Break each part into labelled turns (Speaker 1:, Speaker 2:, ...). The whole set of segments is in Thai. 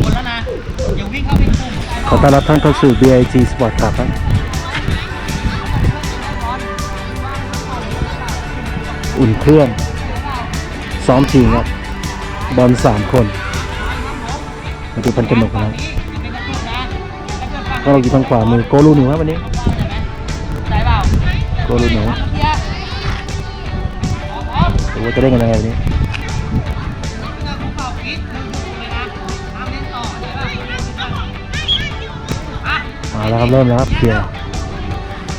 Speaker 1: คนแล้วนะอย่าวิ่งเข้าไปกลุ่ม
Speaker 2: ขอต้อนรับท่านเข้าสู่ BIG Sport Club ครับอุ่นเครื่องซ้อมทีมครับบอลสามคนมาดูพันกนกนะครับก็เราอยู่ทางขวามือโกลูหนูครับวันนี้
Speaker 1: ได้เปล่า
Speaker 2: โกลูหนู
Speaker 1: เฮีย
Speaker 2: โอ้โหจะได้กันยังไงวันนี้ มาแล้วครับเริ่มแล้วครับเคลียร์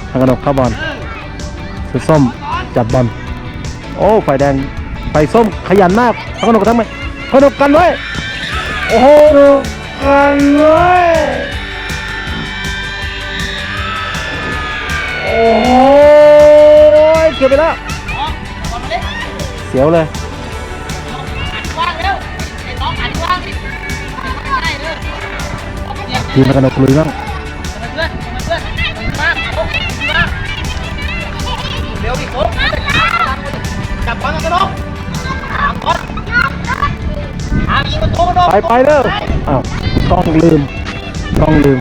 Speaker 2: พันกนกเข้าบอลสุดส้มจับบอลโอ้ไฟแดงไฟส้มขยันมากพันกนกทั้งไหมพันกนกกันไว้โอ้โหกันไว้โอ้โหเกือบไปแล้ว
Speaker 1: ออกบอลมาเล่น
Speaker 2: เสียวเลย
Speaker 1: หันกว้างเร็วไอ้น้องหันกว้างดิได้เลยเดี๋ยว
Speaker 2: ทีมพันกนกลุยบ้าง
Speaker 1: เพื่อนเพื่อนมาโอ้มาเร็วดิโอ้จับบอลกันน้องหามบอลหามยิงประตูกันน้อง
Speaker 2: ไปไปเด้ออ้าวกล้องลืมกล้องลืม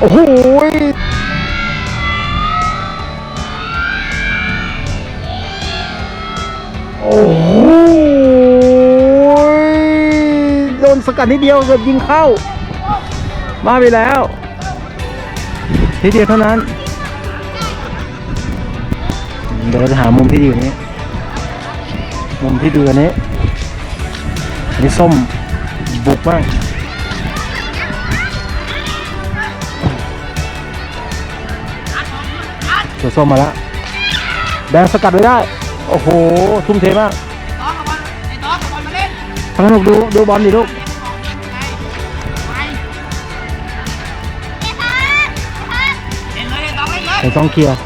Speaker 2: โอ้โหโอ้โหโดนสกัดนิดเดียวเกือบยิงเข้า มาไปแล้วนิดเดียวเท่านั้น เดี๋ยวเราจะหามุมที่ดีกว่านี้ มุมที่ดีกว่านี้อันนี้ส้มบุกมากตัวส้มมาแล้วแดงสกัดไว้ได้ โอ้โห ทุ่มเทมาก
Speaker 1: น้องกับบอลไอ้น้องกับบอลมาเล่น
Speaker 2: ทางสนุกดู ดูบอลดิลูก
Speaker 1: เลยน้องเล่นเลย
Speaker 2: ไอ้ต้องเคลียร์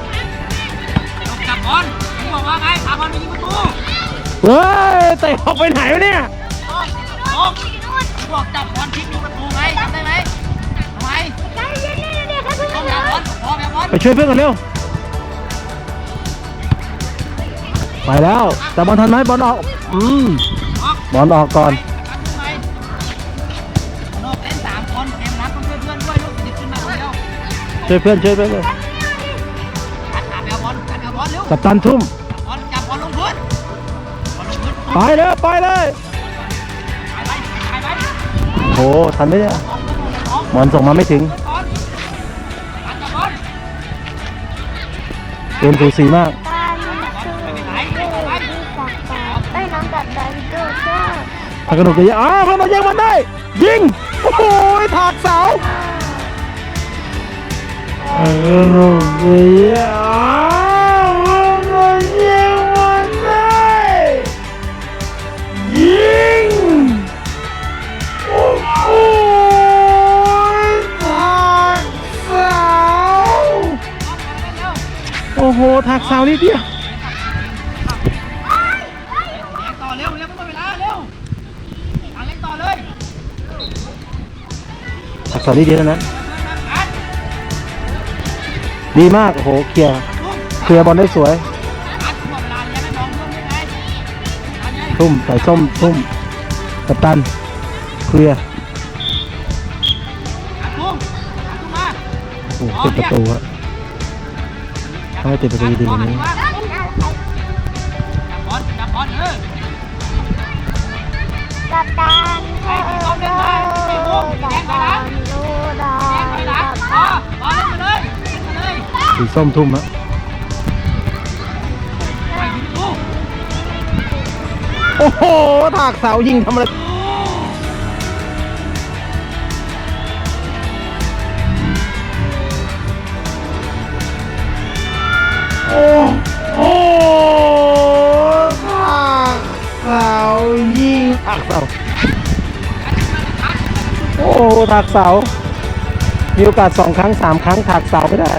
Speaker 1: ลงจับบอลผมบอกว่าไงพาบอลไปยิงประตู
Speaker 2: เฮ้ยเตะออกไปไหนวะเนี่ย
Speaker 1: ลงลงบอกจับบอลพลิกยิงประตูไงจำได้ไหมทำไมต้องแบบบอลพอแบบบอล
Speaker 2: ไปช่วยเพื่อนกันเร็วไปแล้วแต่บอลทันไหมบอลออกอืม
Speaker 1: ออก
Speaker 2: บอลออกก่อน
Speaker 1: กันขึ้นไหมนอกเล่นสามคนเอ็มรับต้องช่วยเพื่อนด้วยลูกจะขึ้นมาคนเดียว
Speaker 2: ช่วยเพื่อนช่วยเพื่อนเลย
Speaker 1: กับ
Speaker 2: ตันทุ่ม
Speaker 1: บอลจับบอลลงพื้นบอลลงพื้น
Speaker 2: ไปเลยไปเลย
Speaker 1: ไปไปไปไป
Speaker 2: โหทันไหมเนี่ย
Speaker 1: ออกออก
Speaker 2: บอลส่งมาไม่ถึง
Speaker 1: บอลกัดกับบอล
Speaker 2: เกมสูสีมาก
Speaker 3: ตานี่คือลูกที่สักปาไอ้น้องกับดันเกิดก็
Speaker 2: พักกระโดดจะยิงอ้าวพักกระโดดยิงมันได้ ยิง โอ้โหถากเสาพักกระโดดจะยิงอ้า โอ้โหถากเสานิดเดียว
Speaker 1: ต่อเร็วเร็วไม่หมดเวลาเร็วทางเล่นต่อเลย
Speaker 2: ถากเสานิดเดียวเท่านั้น
Speaker 1: ดี
Speaker 2: มากโอ้โหเคลียร์เคลียร์บอลได้สวย
Speaker 1: ส้มได้ไงอันนี้
Speaker 2: ทุ่มใส่ส้มทุ่มกัปตันเคลียร์โอ้โหเติดประตูครั บถ้าไม่ติดประตูดีนี้
Speaker 1: จับบอลจับบอลเออ
Speaker 3: กับดันเออกับดันลูดา
Speaker 1: แย่งไปหลัง
Speaker 3: กับ
Speaker 1: อ๋อ
Speaker 3: ดัน
Speaker 1: บอลมาเลยมาเลย
Speaker 2: สีส้มทุ่มฮะโอ้โหถากเสายิงทำอะไร เสา โอ้โหถากเสา มีโอกาสสองครั้งสามครั้งถากเสาไม่ได้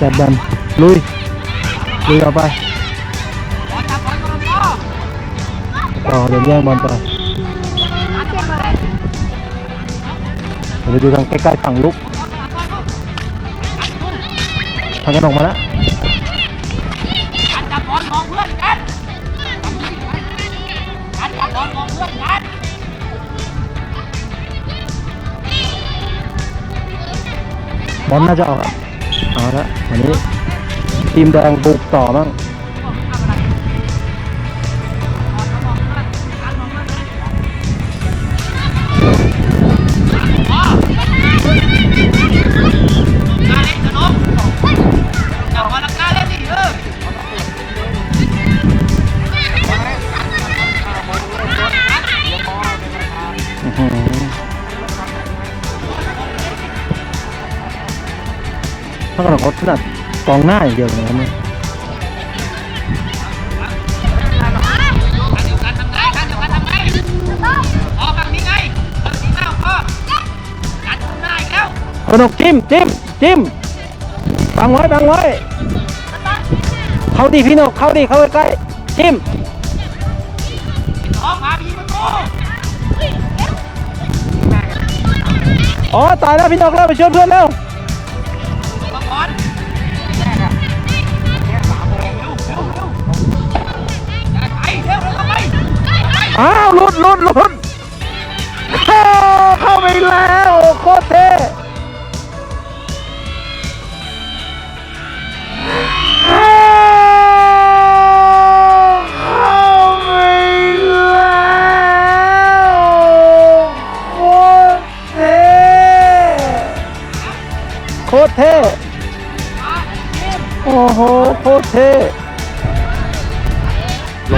Speaker 2: จัดดันลุย ลุยออกไปต่อเดี๋ยวแย่งบอลไปเดี๋ยวไปดูทางใกล้ๆฝั่งลุกทางกันออกมาแล้ว
Speaker 1: บอลน่าจะ
Speaker 2: ออกอะเอาละวันนี้ทีมแดงบุกต่อบ้าง ถ้าเราเขาถนัดกองหน้าอย่างเดียวเลยนะเนี่ย
Speaker 1: ทางเดียวกันทำไงทางเดียวกันทำไงพอฝั่งนี้ไงฝั่งนี้เข้าแล้ว
Speaker 2: กระดกจิ้มจิ้มจิ้มบังไว้บังไว้เขาดิพี่นกเขาดิเข้าใกล้จิ้ม
Speaker 1: ออกมาพี่ประตู
Speaker 2: อ๋อตายแล้วพี่นกแล้วไปช่วยเพื่อนแล้ว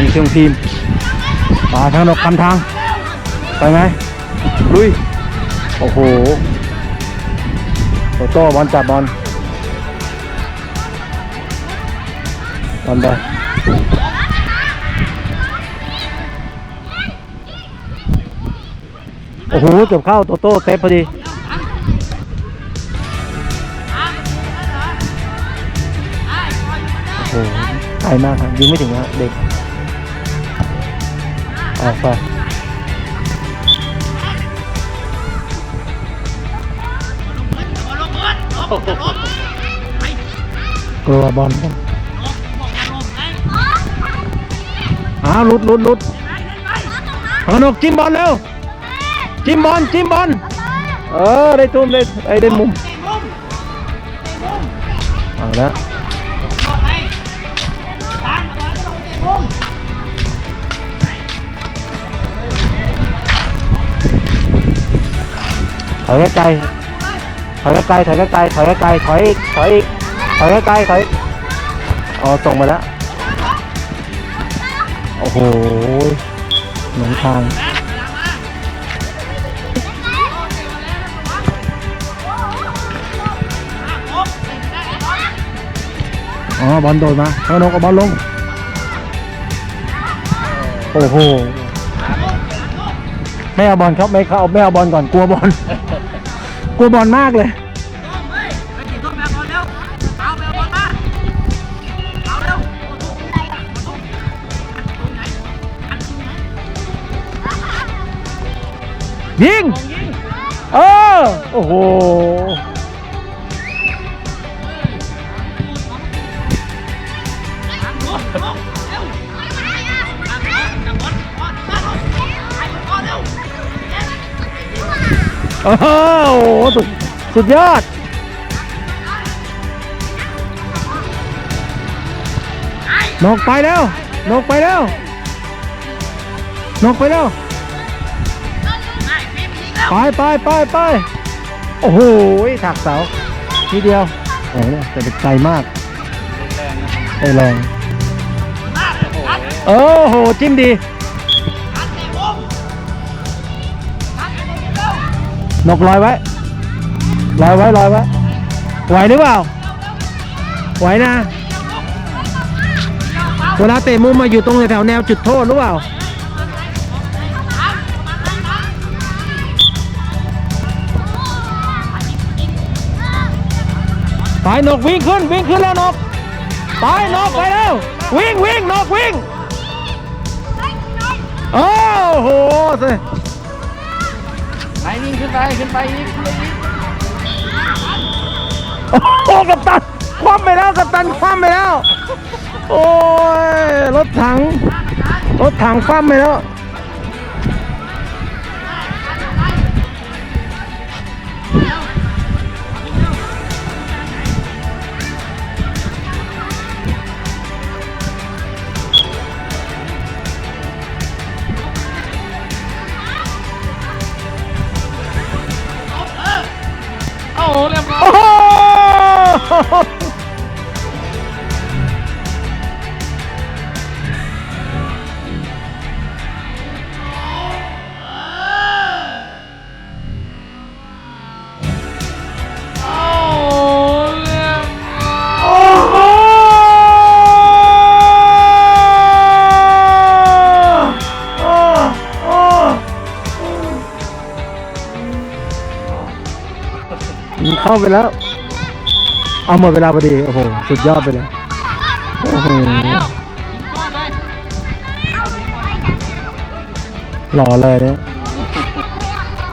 Speaker 1: ล
Speaker 2: งเชียงทีมป่าทางดอกคำทาง ไปไหมลุย โอ้โหโตโต้บอลจับบอลบอลไปโอ้โหเกือบเข้าโตโต้เซฟพอดีโอ้โหไกลมากครับยิงไม่ถึงนะเด็ก ออกไปกลัวบอล
Speaker 1: อ้า
Speaker 2: วลุดลุดลุด
Speaker 1: ไปเล่น
Speaker 2: กจิ้มบอลเร็ว จิ้มบอลจิ้มบอลเออได้ตุ้มได้ไอ้ได้มุม
Speaker 1: เอา
Speaker 2: ละ ถอยไกลๆถอยไกลๆถอยไกลถอยไกลๆถอยอีกถอยอีกถอยไกลๆถอยอ๋อส่งมาแล้ว โอ้โหหนุนทางอ๋อบอลโดนมาพนกเอาบอลลง โอ้โหไม่เอาบอลครับไม่เข้าไม่เอาบอลก่อนกลัวบอล กลัวบอลมากเลยยิง เออ โอ้โห โอ้โหสุดสุดยอด นกไปแล้ว นกไปแล้ว นกไปแล้ว ไปไปไปไปโอ้โหถักเสา ทีเดียว โอ้โหแต่เป็นไกลมากไอแรง โอ้โห จิ้มดี นกลอยไว้ลอยไว้ลอยไว้ไหวหรือเปล่าไหวนะเวลาเตะมุมมาอยู่ตรงแถวแนวจุดโทษหรือเปล่าไปนกวิ่งขึ้นวิ่งขึ้นแล้วนกไปนกไปแล้ววิ่งวิ่งนกวิ่งโอ้โห
Speaker 1: ไปวิ่งขึ้นไปขึ้นไปอีกขึ้นไปอีก
Speaker 2: โอ้โหกัปตันคว่ำไปแล้วกัปตันคว่ำไปแล้ว โอ้ยรถถัง รถถังคว่ำไปแล้ว เข้าไปแล้ว เอาหมดเวลาพอดี โอ้โห สุดยอดไปเลย โอ้โห
Speaker 1: มาแล้วยิงก้อนเลย
Speaker 2: หล่อเลยเนี่ย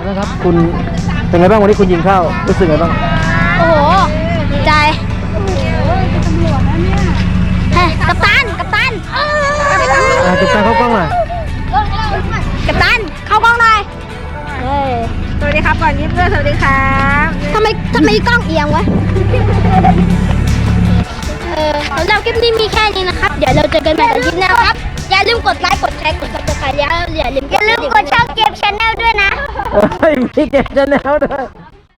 Speaker 2: นะครับ คุณเป็นไงบ้างวันนี้คุณยิงเข้า รู้สึกไงบ้าง
Speaker 3: โอ้โหดีใจเฮ้ยกัปตัน กัปตัน
Speaker 2: อ่าจุดตาเข้ากล้องหน่อย
Speaker 3: กัปตัน เข้ากล้องหน่อยเฮ้ย
Speaker 4: สวัสดีครับก่อนยิ้มด้วยสวัสดีครับ
Speaker 3: ทำไมทำไมกล้องเอียงวะ เออสำหรับคลิปนี้มีแค่นี้นะครับ เดี๋ยวเราเจอกันใหม่ในคลิปหน้าครับ อย่าลืมกดไลค์ กดแชร์ กดซับสไครต์แล้วอย่าลืมอย่าลืมกดช่องเกมชาแนลด้วยนะ
Speaker 2: เอ้ยมีเก็บจะแนวด้วย